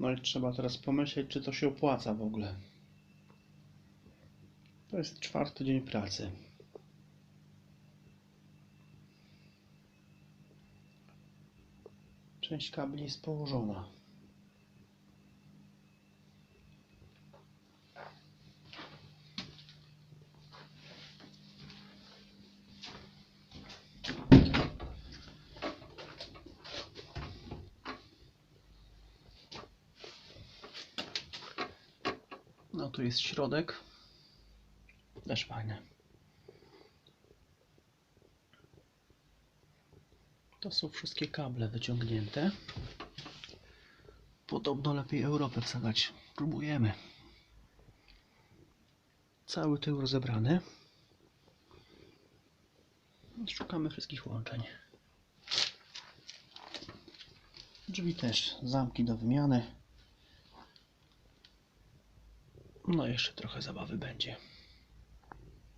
No i trzeba teraz pomyśleć, czy to się opłaca w ogóle. To jest czwarty dzień pracy. Część kabli jest położona. No tu jest środek. Też fajne. To są wszystkie kable wyciągnięte. Podobno lepiej Europę wsadzać. Próbujemy. Cały tył rozebrany. Szukamy wszystkich łączeń. Drzwi też, zamki do wymiany. No jeszcze trochę zabawy będzie.